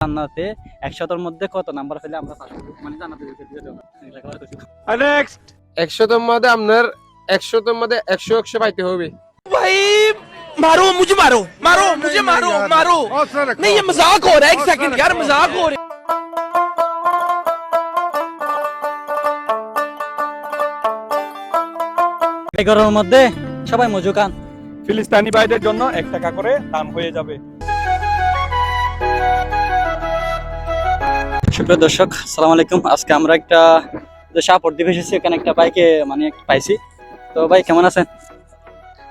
জান্নাতে একশোটার মধ্যে কত নাম্বার পেলে আমরা পাস করবো মানে জান্নাতে যেতে যেতে হবে। লেখাপড়া করছি। নেক্সট একশোটার মধ্যে আপনার একশোটার মধ্যে একশো একশো পাইতে হবে भाई मारो मुझे मारो मारो मुझे मारो मारो नहीं ये मजाक हो रहा है एक सेकंड यार मजाक हो रहा है এই গরমের মধ্যে সবাই মজু খান ফিলিস্তানি ভাইদের জন্য এক টাকা করে দান হয়ে যাবে সুপ্রিয় দর্শক সালাম আলাইকুম। আজকে আমরা একটা যে সাপোর্ট দিবে এসেছি এখানে একটা বাইকে মানে একটা পাইছি। তো ভাই কেমন আছেন?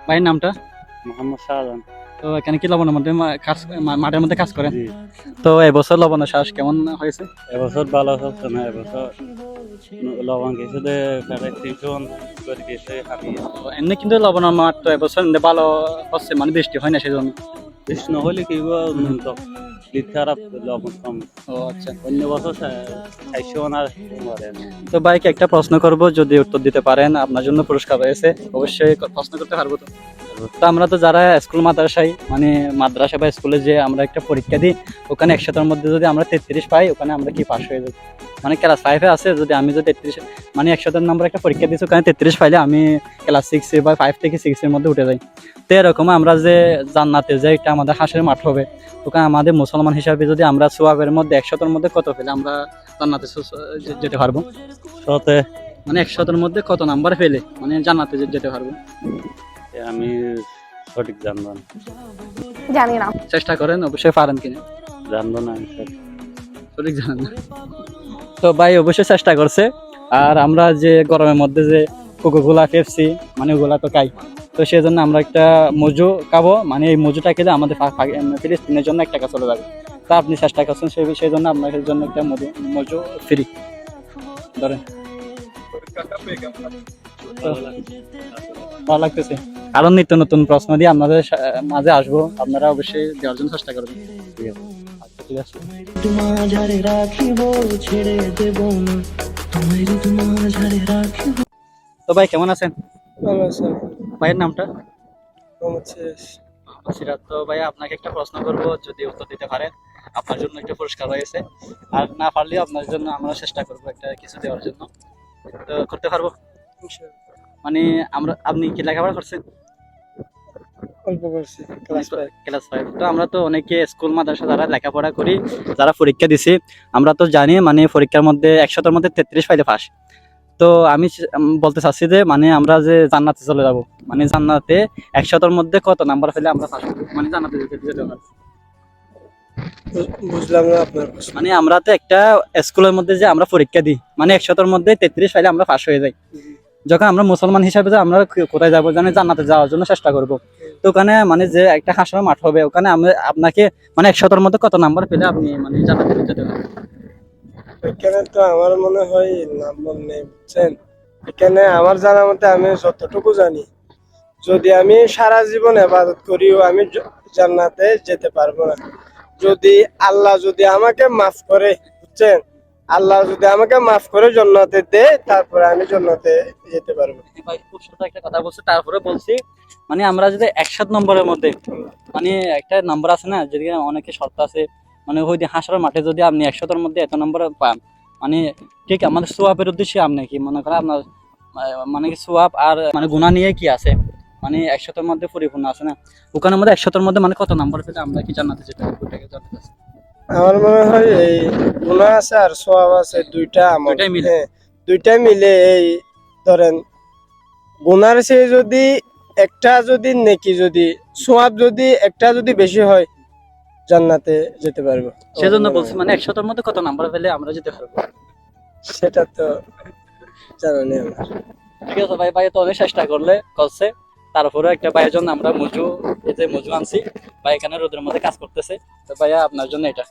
ভাইয়ের নামটা? মোহাম্মদ শাহজাহান। তো এখানে কি লবণের মধ্যে কাজ মাঠের মধ্যে কাজ করেন? তো এবছর লবণের শ্বাস কেমন হয়েছে? এবছর ভালো হচ্ছে না এবছর লবণ গেছে এমনি কিন্তু লবণের মাঠ তো এবছর ভালো হচ্ছে মানে বৃষ্টি হয় না সেজন্য। বৃষ্টি না হলে কি খারাপ লবণ কম। ও আচ্ছা। অন্য বছর চারশো। তো ভাইকে একটা প্রশ্ন করব যদি উত্তর দিতে পারেন আপনার জন্য পুরস্কার রয়েছে অবশ্যই প্রশ্ন করতে পারব তো। তো আমরা তো যারা স্কুল মাদ্রাসায় মানে মাদ্রাসা বা স্কুলে যে আমরা একটা পরীক্ষা দিই ওখানে একশোটার মধ্যে যদি আমরা তেত্রিশ পাই ওখানে আমরা কি পাস হয়ে যাই মানে ক্লাস ফাইভে আছে যদি আমি যদি তেত্রিশ মানে একশোটার নাম্বার একটা পরীক্ষা দিচ্ছি ওখানে তেত্রিশ পাইলে আমি ক্লাস সিক্সে বা ফাইভ থেকে সিক্সের মধ্যে উঠে যাই। তো এরকম আমরা যে জান্নাতে যে একটা আমাদের হাঁসের মাঠ হবে ওখানে আমাদের মুসলমান হিসাবে যদি আমরা সোয়াবের মধ্যে একশোটার মধ্যে কত পেলে আমরা জান্নাতে যেতে পারব? মানে একশোটার মধ্যে কত নাম্বার পেলে মানে জান্নাতে যেতে পারব? আমি সঠিক জানব না। জানি না। চেষ্টা করেন অবশ্যই পারেন কিনা। জানব না আমি সঠিক। সঠিক জানেন না। তো ভাই অবশ্যই চেষ্টা করছে। আর আমরা যে গরমের মধ্যে যে কোকোকোলা পেপসি মানে ওগুলা তো খাই। তো সেই জন্য আমরা একটা মজু খাব। মানে এই মজুটা খেলে আমাদের ফিলিস্তিনের জন্য এক টাকা চলে যাবে। তা আপনি চেষ্টা করছেন সেই সেই জন্য আপনার জন্য একটা মজু মজু ফ্রি ধরেন। ভালো লাগতেছে। আরও নিত্য নতুন প্রশ্ন দিয়ে আপনাদের মাঝে আসব। আপনারা অবশ্যই দেওয়ার জন্য চেষ্টা করবেন। ঠিক আছে। তো ভাই কেমন আছেন? ভাইয়ের নামটা? তো ভাই আপনাকে একটা প্রশ্ন করব যদি উত্তর দিতে পারেন। আপনার জন্য একটা পুরস্কার রয়েছে আর না পারলেও আপনার জন্য আমরা চেষ্টা করব একটা কিছু দেওয়ার জন্য। তো করতে পারব? মানে আমরা আপনি কি লেখাপড়া করছেন? অল্প করছি ক্লাস ফাইভ তো আমরা তো অনেকে স্কুল মাদ্রাসা যারা লেখাপড়া করি যারা পরীক্ষা দিছি আমরা তো জানি মানে পরীক্ষার মধ্যে একশোটার মধ্যে তেত্রিশ পাইলে পাস তো আমি বলতে চাচ্ছি যে মানে আমরা যে জান্নাতে চলে যাব মানে জান্নাতে একশোটার মধ্যে কত নাম্বার পেলে আমরা পাস মানে জান্নাতে যেতে যেতে বুঝলাম না আপনার মানে আমরা তো একটা স্কুলের মধ্যে যে আমরা পরীক্ষা দিই মানে একশোটার মধ্যে তেত্রিশ পাইলে আমরা পাস হয়ে যাই। যখন আমরা মুসলমান হিসাবে যে আমরা কোথায় যাব, জানি জান্নাতে যাওয়ার জন্য চেষ্টা করব। তো ওখানে মানে যে একটা হাঁসের মাঠ হবে, ওখানে আমরা আপনাকে মানে একশোটার মধ্যে কত নাম্বার পেলে আপনি মানে জান্নাতে যেতে পারবেন এখানে তো আমার মনে হয় নাম্বার নেই, বুঝছেন? এখানে আমার জানা মতে আমি যতটুকু জানি, যদি আমি সারা জীবন এবাদত করিও, আমি জান্নাতে যেতে পারব না। যদি আল্লাহ যদি আমাকে মাফ করে, বুঝছেন? আল্লাহ যদি আমাকে মাফ করে জন্নাতে দে তারপরে আমি জন্নাতে যেতে পারব। ভাই খুব সুন্দর একটা কথা বলছে তারপরে বলছি মানে আমরা যদি একসাত নম্বরের মধ্যে মানে একটা নাম্বার আছে না যেদিকে অনেকে শর্ত আছে মানে ওই হাঁসের মাঠে যদি আপনি একশোটার মধ্যে এত নম্বর পান মানে ঠিক আমাদের সোয়াবের উদ্দেশ্যে আপনি কি মনে করেন আপনার মানে কি সোয়াব আর মানে গুণা নিয়ে কি আছে? মানে একশোটার মধ্যে পরিপূর্ণ আছে না? ওখানের মধ্যে একশোটার মধ্যে মানে কত নাম্বার পেলে আমরা কি জানাতে চাচ্ছি। আমার মনে হয় এই গুণা আছে আর সোয়াব আছে দুইটা আমার দুইটাই মিলে। হ্যাঁ, মিলে এই ধরেন গুনার সে যদি একটা যদি নেকি যদি সোয়াব যদি একটা যদি বেশি হয় জান্নাতে যেতে পারব। সেজন্য বলছি মানে একশোটার মধ্যে কত নাম্বার পেলে আমরা যেতে পারব? সেটা তো জানা নেই আমার। ঠিক আছে ভাই ভাই তো অনেক চেষ্টা করলে করছে। তারপরে একটা ভাইয়ের জন্য আমরা মজু এই যে মজু আনছি। ভাই এখানে রোদের মধ্যে কাজ করতেছে। তো ভাইয়া আপনার জন্য এটা।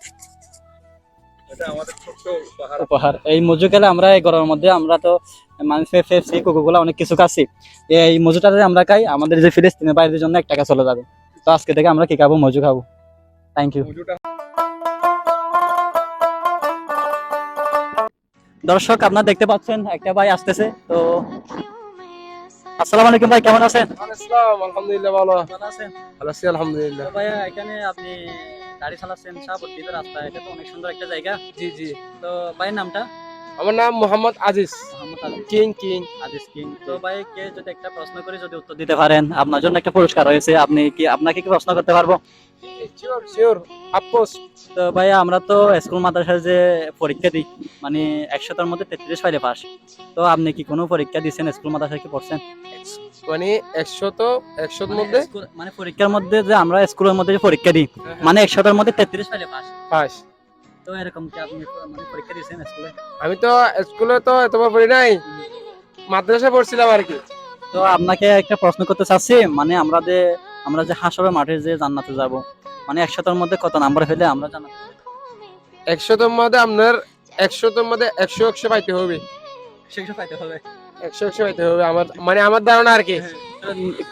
উপহার। এই মজু খেলে আমরা এই গরমের মধ্যে আমরা তো মানে পেপসি কোকোকোলা অনেক কিছু খাচ্ছি। এই মজুটা যদি আমরা খাই আমাদের যে ফিলিস্তিনের বাইরের জন্য এক টাকা চলে যাবে। তো আজকে থেকে আমরা কি খাব? মজু খাব। থ্যাংক ইউ দর্শক আপনারা দেখতে পাচ্ছেন একটা ভাই আসতেছে। তো আসসালামু আলাইকুম ভাই কেমন আছেন? আসসালাম আলহামদুলিল্লাহ ভালো। আছেন? ভালো আছি আলহামদুলিল্লাহ। তো ভাইয়া এখানে আপনি গাড়ি চালাচ্ছেন শাহপট্টিতে রাস্তা এটা তো অনেক সুন্দর একটা জায়গা। জি জি। তো ভাইয়ের নামটা? আমার নাম Mohammad Aziz. King king. Aziz king. তো ভাইকে যদি একটা প্রশ্ন করি যদি উত্তর দিতে পারেন আপনার জন্য একটা পুরস্কার রয়েছে। আপনি কি আপনাকে কি প্রশ্ন করতে পারব? তো ভাই আমরা তো স্কুল মাদ্রাসায় যে পরীক্ষা দিই মানে একশোটার মধ্যে তেত্রিশ ফাইলে পাস। তো আপনি কি কোনো পরীক্ষা দিচ্ছেন স্কুল মাদ্রাসায় কি পড়ছেন? মানে একশো তো একশোর মধ্যে? মানে পরীক্ষার মধ্যে যে আমরা স্কুলের মধ্যে যে পরীক্ষা দিই মানে একশোটার মধ্যে তেত্রিশ ফাইলে পাস। পাস। তো এরকম কি আপনি মানে পরীক্ষা দিয়েছেন স্কুলে? আমি তো স্কুলে তো এতবার পড়ি নাই মাদ্রাসা পড়ছিলাম আর কি। তো আপনাকে একটা প্রশ্ন করতে চাচ্ছি মানে আমরা যে আমরা যে হাসরের মাঠে যে জান্নাতে যাব মানে একশোটার মধ্যে কত নাম্বার ফেলে আমরা জান্নাতে যাব? একশোটার মধ্যে আপনার একশোটার মধ্যে একশো একশো পাইতে হবে। সেগুলো পাইতে হবে। একশো একশো পাইতে হবে। আমার মানে আমার ধারণা আর কি।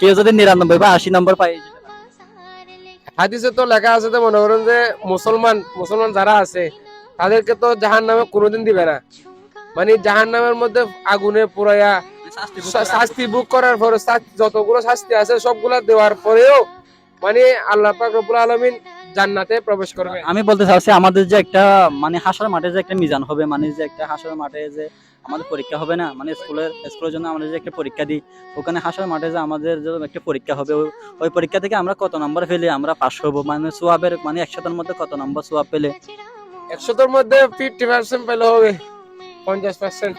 কেউ যদি নিরানব্বই বা আশি নম্বর পাই হাদিসে তো লেখা আছে তো মনে করেন যে মুসলমান মুসলমান যারা আছে তাদেরকে তো জাহান নামে কোনোদিন দিবে না। মানে জাহান নামের মধ্যে আগুনে পুরাইয়া শাস্তি বুক করার পরে যতগুলো শাস্তি আছে সবগুলা দেওয়ার পরেও মানে আল্লাহ পাক রব্বুল আলামিন জান্নাতে প্রবেশ করবে। আমি বলতে চাচ্ছি আমাদের যে একটা মানে হাসর মাঠে যে একটা মিজান হবে মানে যে একটা হাসর মাঠে যে আমাদের পরীক্ষা হবে না মানে স্কুলের স্কুলের জন্য আমরা যে একটা পরীক্ষা দিই ওখানে হাসর মাঠে যে আমাদের যে একটা পরীক্ষা হবে ওই- পরীক্ষা থেকে আমরা কত নম্বর পেলে আমরা পাস হব? মানে সোয়াবের মানে একশোটার মধ্যে কত নম্বর সোয়াব পেলে? একশোটার মধ্যে ফিফটি পার্সেন্ট পেলে হবে পঞ্চাশ পার্সেন্ট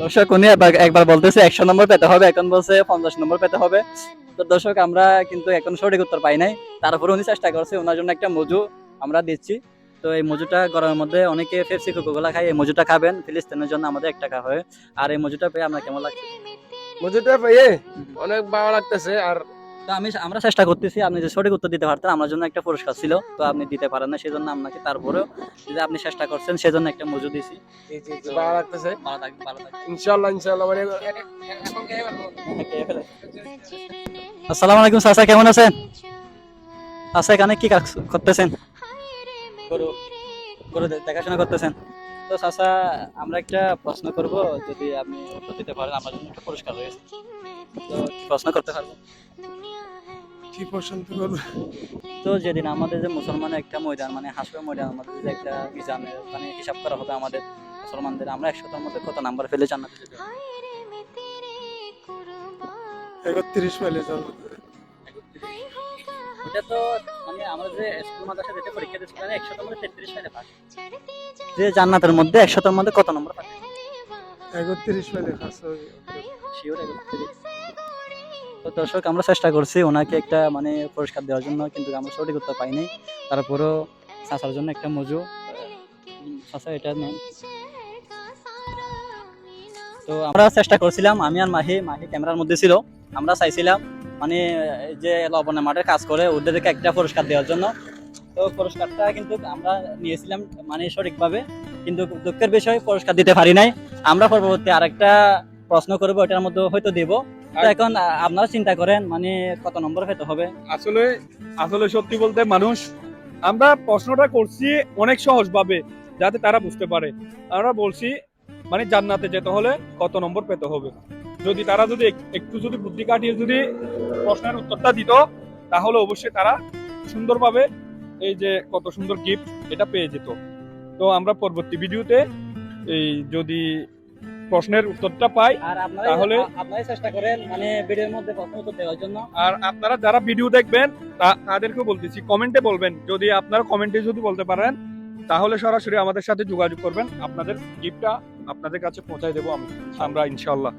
দর্শক উনি একবার বলতেছে একশো নম্বর পেতে হবে এখন বলছে পঞ্চাশ নম্বর পেতে হবে। তো দর্শক, আমরা কিন্তু এখন সঠিক উত্তর পাই নাই। তারপরে উনি চেষ্টা করছে, ওনার জন্য একটা মজু আমরা দিচ্ছি। তো এই মজুটা গরমের মধ্যে অনেকে পেপসি কোকোকোলা খায়, এই মজুটা খাবেন। ফিলিস্তিনের জন্য আমাদের এক টাকা হয়। আর এই মজুটা পেয়ে আমরা কেমন লাগছে? মজুটা পেয়ে অনেক ভালো লাগতেছে। আর তো আমি আমরা চেষ্টা করতেছি আপনি যে সঠিক উত্তর দিতে পারতেন আমার জন্য একটা পুরস্কার ছিল তো আপনি দিতে পারেন না সেজন্য আপনাকে তারপরেও যে আপনি চেষ্টা করছেন সেজন্য একটা মজু দিছি। ভালো লাগতেছে। ভালো থাকবে ভালো থাকবে ইনশাল্লাহ ইনশাল্লাহ মানে আসসালামু আলাইকুম চাচা কেমন আছেন? চাচা এখানে কি কাজ করতেছেন? গরু। গরু দেখাশোনা করতেছেন। তো চাচা আমরা একটা প্রশ্ন করব যদি আপনি উত্তর দিতে পারেন আমার জন্য একটা পুরস্কার রয়েছে। তো প্রশ্ন করতে পারব কি পছন্দ করবে? তো যেদিন আমাদের যে মুসলমানের একটা ময়দান মানে হাসপাতাল ময়দান আমাদের যে একটা মিজানের মানে হিসাব করা হবে আমাদের মুসলমানদের আমরা একশোটার মধ্যে কত নাম্বার ফেলে জান্নাতে যেতে হবে? একত্রিশ পেলে চল ওটা তো মানে আমরা যে স্কুল মাদ্রাসা যেটা পরীক্ষা দিচ্ছি মানে একশোটার মধ্যে তেত্রিশ ফেলে পাস যে জান্নাতের মধ্যে একশোটার মধ্যে কত নম্বর একত্রিশ পেলে খাস শিওর তো দর্শক, আমরা চেষ্টা করছি ওনাকে একটা মানে পুরস্কার দেওয়ার জন্য, কিন্তু আমরা সঠিক উত্তর পাইনি তারপরেও চাচার জন্য একটা মজু। চাচা, এটা নেন। তো আমরা চেষ্টা করছিলাম, আমি আর মাহি মাহি ক্যামেরার মধ্যে ছিল। আমরা চাইছিলাম মানে যে লবণের মাঠের কাজ করে, ওদেরকে একটা পুরস্কার দেওয়ার জন্য। তো পুরস্কারটা কিন্তু আমরা নিয়েছিলাম মানে সঠিকভাবে। কিন্তু দুঃখের বিষয়, পুরস্কার দিতে পারি নাই। আমরা পরবর্তী আরেকটা প্রশ্ন করব এটার মধ্যে হয়তো দিব। তো এখন আপনারা চিন্তা করেন মানে কত নম্বর পেতে হবে। আসলে আসলে সত্যি বলতে মানুষ আমরা প্রশ্নটা করছি অনেক সহজ ভাবে যাতে তারা বুঝতে পারে। আমরা বলছি মানে জান্নাতে যেতে হলে কত নম্বর পেতে হবে। যদি তারা যদি একটু যদি বুদ্ধি কাটিয়ে যদি প্রশ্নের উত্তরটা দিত তাহলে অবশ্যই তারা সুন্দরভাবে এই যে কত সুন্দর গিফট এটা পেয়ে যেত। তো আমরা পরবর্তী ভিডিওতে এই যদি প্রশ্নের উত্তরটা পাই আপনারা তাহলে- চেষ্টা করেন মানে ভিডিওর মধ্যে প্রশ্ন উত্তর দেওয়ার জন্য। আর আপনারা যারা ভিডিও দেখবেন তাদেরকে বলতেছি কমেন্টে বলবেন। যদি আপনারা কমেন্টে যদি বলতে পারেন তাহলে সরাসরি আমাদের সাথে যোগাযোগ করবেন। আপনাদের গিফটটা আপনাদের কাছে পৌঁছায় দেবো আমি আমরা ইনশাল্লাহ